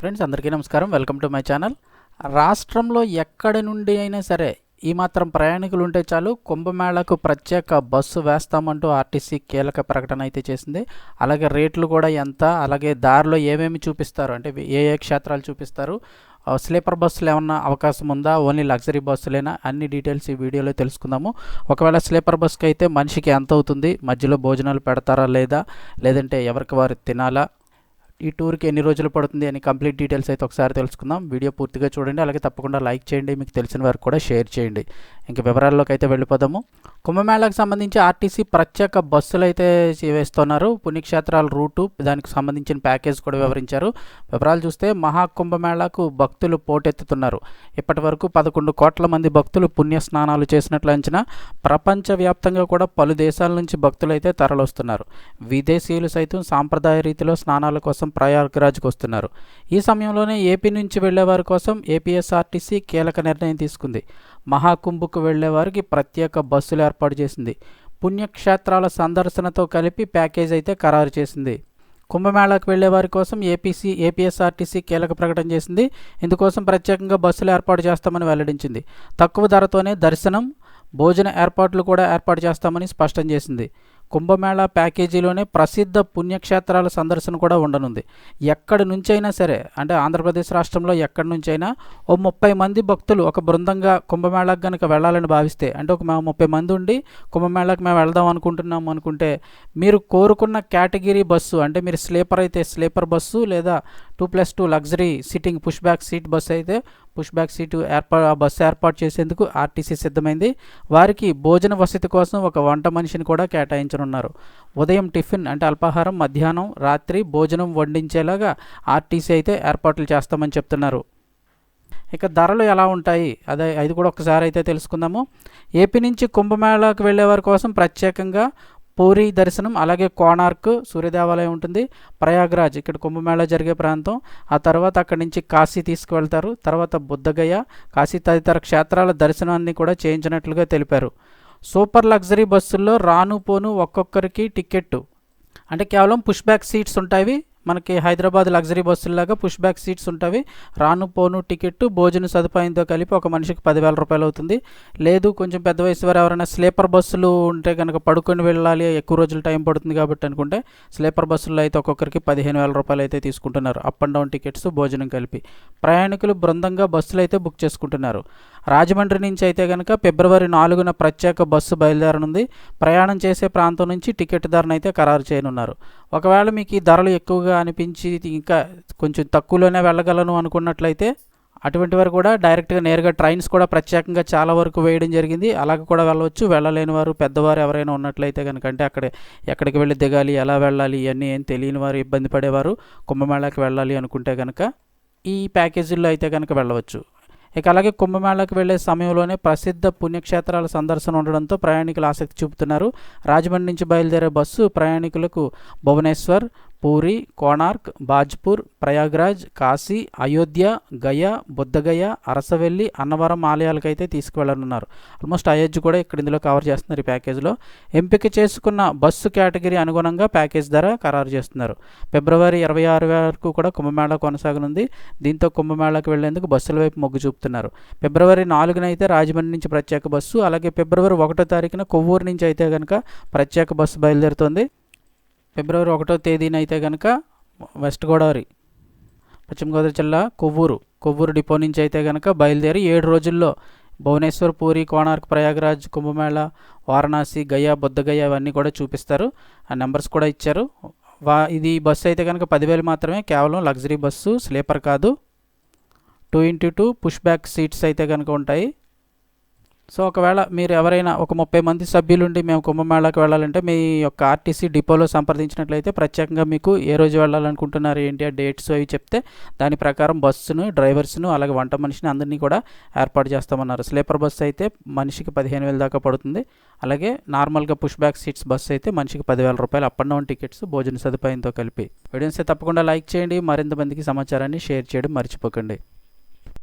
Friends అందరికీ నమస్కారం. Welcome to my channel రాష్ట్రంలో ఎక్కడి నుండి అయినా సరే ఈ మాత్రం ప్రయాణికులు ఉంటే చాలు కుంభమేళకు ప్రత్యేక బస్సు వేస్తామంటూ ఆర్టీసీ కీలక ప్రకటన అయితే చేసింది. అలాగే రేట్లు కూడా ఎంత అలాగే దారిలో ఏమేమి చూపిస్తారు అంటే ఏ ఏ క్షేత్రాలు చూపిస్తారు స్లీపర్ బస్సులు ఏమన్నా అవకాశం ఉందా ఓన్లీ లగ్జరీ బస్సులేనా అన్ని డీటెయిల్స్ ఈ వీడియోలో తెలుసుకుందాము. ఒకవేళ స్లీపర్ బస్కి అయితే మనిషికి ఎంత అవుతుంది మధ్యలో భోజనాలు పెడతారా లేదా లేదంటే ఎవరికి వారు తినాలా ఈ టూర్కి ఎన్ని రోజులు పడుతుంది అని కంప్లీట్ డీటెయిల్స్ అయితే ఒకసారి తెలుసుకుందాం. వీడియో పూర్తిగా చూడండి అలాగే తప్పకుండా లైక్ చేయండి మీకు తెలిసిన వారికి కూడా షేర్ చేయండి. ఇంక వివరాల్లోకి అయితే వెళ్ళిపోదాము. కుంభమేళాకు సంబంధించి ఆర్టీసీ ప్రత్యేక బస్సులు అయితే వేస్తున్నారు. పుణ్యక్షేత్రాల రూటు దానికి సంబంధించిన ప్యాకేజ్ కూడా వివరించారు. వివరాలు చూస్తే మహాకుంభమేళాకు భక్తులు పోటెత్తుతున్నారు. ఇప్పటి వరకు పదకొండు కోట్ల మంది భక్తులు పుణ్య స్నానాలు చేసినట్లు అంచనా. ప్రపంచవ్యాప్తంగా కూడా పలు దేశాల నుంచి భక్తులు అయితే తరలొస్తున్నారు విదేశీయులు సైతం సాంప్రదాయ రీతిలో స్నానాల కోసం ప్రయాగ్రాజ్కి వస్తున్నారు. ఈ సమయంలోనే ఏపీ నుంచి వెళ్ళే వారి కోసం ఏపీఎస్ఆర్టీసీ కీలక నిర్ణయం తీసుకుంది. మహాకుంభకు వెళ్ళే వారికి ప్రత్యేక బస్సులు ఏర్పాటు చేసింది. పుణ్యక్షేత్రాల సందర్శనతో కలిపి ప్యాకేజ్ అయితే ఖరారు చేసింది. కుంభమేళాకు వెళ్ళే వారి కోసం ఏపీసీ ఏపీఎస్ఆర్టీసీ కీలక ప్రకటన చేసింది. ఇందుకోసం ప్రత్యేకంగా బస్సులు ఏర్పాటు చేస్తామని వెల్లడించింది. తక్కువ ధరతోనే దర్శనం భోజన ఏర్పాట్లు కూడా ఏర్పాటు చేస్తామని స్పష్టం చేసింది. కుంభమేళా ప్యాకేజీలోనే ప్రసిద్ధ పుణ్యక్షేత్రాల సందర్శన కూడా ఉండనుంది. ఎక్కడి నుంచైనా సరే అంటే ఆంధ్రప్రదేశ్ రాష్ట్రంలో ఎక్కడి నుంచైనా ఓ ముప్పై మంది భక్తులు ఒక బృందంగా కుంభమేళాకు కనుక వెళ్ళాలని భావిస్తే అంటే ఒక మేము ముప్పై మంది ఉండి కుంభమేళాకు మేము వెళ్దాం అనుకుంటున్నాం అనుకుంటే మీరు కోరుకున్న కేటగిరీ బస్సు అంటే మీరు స్లీపర్ అయితే స్లీపర్ బస్సు లేదా two plus two luxury sitting push back seat bus అయితే పుష్ బ్యాక్ సీటు ఏర్పా బస్సు ఏర్పాటు చేసేందుకు ఆర్టీసీ సిద్ధమైంది. వారికి భోజన వసతి కోసం ఒక వంట మనిషిని కూడా కేటాయించనున్నారు. ఉదయం టిఫిన్ అంటే అల్పాహారం మధ్యాహ్నం రాత్రి భోజనం వండించేలాగా ఆర్టీసీ అయితే ఏర్పాట్లు చేస్తామని చెప్తున్నారు. ఇక ధరలు ఎలా ఉంటాయి? అదే అది కూడా ఒకసారి అయితే తెలుసుకుందాము. ఏపీ నుంచి కుంభమేళాకు వెళ్ళే వారి కోసం ప్రత్యేకంగా పూరి దర్శనం అలాగే కోణార్క్ సూర్యదేవాలయం ఉంటుంది. ప్రయాగ్రాజ్ ఇక్కడ కుంభమేళ జరిగే ప్రాంతం. ఆ తర్వాత అక్కడి నుంచి కాశీ తీసుకువెళ్తారు. తర్వాత బుద్ధగయ కాశీ తదితర క్షేత్రాల దర్శనాన్ని కూడా చేయించినట్లుగా తెలిపారు. సూపర్ లగ్జరీ బస్సుల్లో రాను పోను ఒక్కొక్కరికి టికెట్టు అంటే కేవలం పుష్ బ్యాక్ సీట్స్ ఉంటాయి. మనకి హైదరాబాద్ లగ్జరీ బస్సుల్లాగా పుష్ బ్యాక్ సీట్స్ ఉంటాయి రాను పోను టికెట్ భోజన సదుపాయంతో కలిపి ఒక మనిషికి పదివేల రూపాయలు అవుతుంది. లేదు కొంచెం పెద్ద వయసు వారు ఎవరైనా స్లీపర్ బస్సులు ఉంటే కనుక పడుకొని వెళ్ళాలి ఎక్కువ రోజులు టైం పడుతుంది కాబట్టి అనుకుంటే స్లీపర్ బస్సుల్లో అయితే ఒక్కొక్కరికి పదిహేను వేల రూపాయలు అయితే తీసుకుంటున్నారు. అప్ అండ్ డౌన్ టికెట్స్ భోజనం కలిపి. ప్రయాణికులు బృందంగా బస్సులు అయితే బుక్ చేసుకుంటున్నారు. రాజమండ్రి నుంచి అయితే కనుక ఫిబ్రవరి నాలుగున ప్రత్యేక బస్సు బయలుదేరనుంది. ప్రయాణం చేసే ప్రాంతం నుంచి టికెట్ ధరను అయితే ఖరారు చేయనున్నారు. ఒకవేళ మీకు ఈ ధరలు ఎక్కువగా అనిపించి ఇంకా కొంచెం తక్కువలోనే వెళ్ళగలను అనుకున్నట్లయితే అటువంటి వారు కూడా డైరెక్ట్గా నేరుగా ట్రైన్స్ కూడా ప్రత్యేకంగా చాలా వరకు వేయడం జరిగింది. అలాగ కూడా వెళ్ళవచ్చు. వెళ్ళలేని వారు పెద్దవారు ఎవరైనా ఉన్నట్లయితే కనుక అంటే అక్కడ ఎక్కడికి వెళ్ళి దిగాలి ఎలా వెళ్ళాలి ఇవన్నీ ఏం తెలియని వారు ఇబ్బంది పడేవారు కుంభమేళాకి వెళ్ళాలి అనుకుంటే కనుక ఈ ప్యాకేజీల్లో అయితే కనుక వెళ్ళవచ్చు. ఇక అలాగే కుంభమేళాకు వెళ్ళే సమయంలోనే ప్రసిద్ధ పుణ్యక్షేత్రాల సందర్శన ఉండడంతో ప్రయాణికులు ఆసక్తి చూపుతున్నారు. రాజమండ్రి నుంచి బయలుదేరే బస్సు ప్రయాణికులకు భువనేశ్వర్ పూరి కోణార్క్ బాజ్పూర్ ప్రయాగ్రాజ్ కాశీ అయోధ్య గయ బుద్ధగయ అరసవెల్లి అన్నవరం ఆలయాలకైతే తీసుకువెళ్ళనున్నారు. ఆల్మోస్ట్ అయోధ్య కూడా ఇక్కడ ఇందులో కవర్ చేస్తున్నారు ఈ ప్యాకేజ్లో. ఎంపిక చేసుకున్న బస్సు కేటగిరీ అనుగుణంగా ప్యాకేజ్ ధర ఖరారు చేస్తున్నారు. ఫిబ్రవరి ఇరవై ఆరు వరకు కూడా కుంభమేళా కొనసాగనుంది. దీంతో కుంభమేళాకు వెళ్ళేందుకు బస్సుల వైపు మొగ్గు చూపుతున్నారు. ఫిబ్రవరి నాలుగున అయితే రాజమండ్రి నుంచి ప్రత్యేక బస్సు అలాగే ఫిబ్రవరి ఒకటో తారీఖున కొవ్వూరు నుంచి అయితే కనుక ప్రత్యేక బస్సు బయలుదేరుతుంది. ఫిబ్రవరి ఒకటో తేదీన అయితే కనుక వెస్ట్ గోదావరి పశ్చిమ గోదావరి జిల్లా కొవ్వూరు కొవ్వూరు డిపో నుంచి అయితే కనుక బయలుదేరి ఏడు రోజుల్లో భువనేశ్వర్ పూరి కోణార్క్ ప్రయాగరాజ్ కుంభమేళ వారణాసి గయా బుద్ధగయ ఇవన్నీ కూడా చూపిస్తారు. ఆ నెంబర్స్ కూడా ఇచ్చారు. వా ఇది బస్సు అయితే కనుక పదివేలు మాత్రమే కేవలం లగ్జరీ బస్సు స్లీపర్ కాదు. Two into two push back seats అయితే కనుక ఉంటాయి. సో ఒకవేళ మీరు ఎవరైనా ఒక ముప్పై మంది సభ్యులుండి మేము కుంభమేళాకి వెళ్ళాలంటే మీ యొక్క ఆర్టీసీ డిపోలో సంప్రదించినట్లయితే ప్రత్యేకంగా మీకు ఏ రోజు వెళ్ళాలనుకుంటున్నారు ఏంటి ఆ డేట్స్ అవి చెప్తే దాని ప్రకారం బస్సును డ్రైవర్స్ను అలాగే వంట మనిషిని అందరినీ కూడా ఏర్పాటు చేస్తామన్నారు. స్లీపర్ బస్సు అయితే మనిషికి పదిహేను వేల దాకా పడుతుంది. అలాగే నార్మల్గా పుష్ బ్యాక్ సీట్స్ బస్సు అయితే మనిషికి పదివేల రూపాయలు అప్ అండ్ డౌన్ టికెట్స్ భోజన సదుపాయంతో కలిపి. వీడియోస్ తప్పకుండా లైక్ చేయండి. మరింత మందికి సమాచారాన్ని షేర్ చేయడం మర్చిపోకండి.